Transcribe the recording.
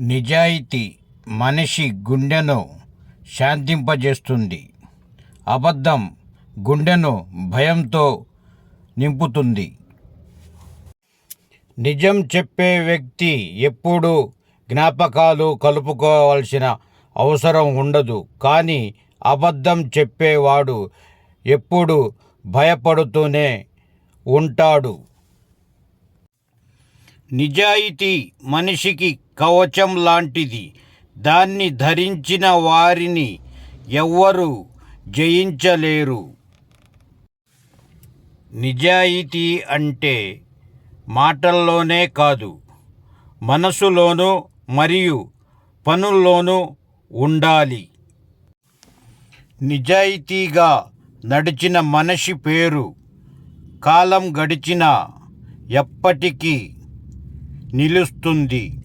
నిజాయితీ మనిషి గుండెను శాంతింపజేస్తుంది. అబద్ధం గుండెను భయంతో నింపుతుంది. నిజం చెప్పే వ్యక్తి ఎప్పుడూ జ్ఞాపకాలు కలుపుకోవాల్సిన అవసరం ఉండదు. కానీ అబద్ధం చెప్పేవాడు ఎప్పుడు భయపడుతూనే ఉంటాడు. నిజాయితీ మనిషికి కవచం లాంటిది. దాన్ని ధరించిన వారిని ఎవ్వరు జయించలేరు. నిజాయితీ అంటే మాటల్లోనే కాదు మనసులోనూ మరియు పనుల్లోనూ ఉండాలి. నిజాయితీగా నడిచిన మనిషి పేరు కాలం గడిచిన ఎప్పటికీ నిలుస్తుంది.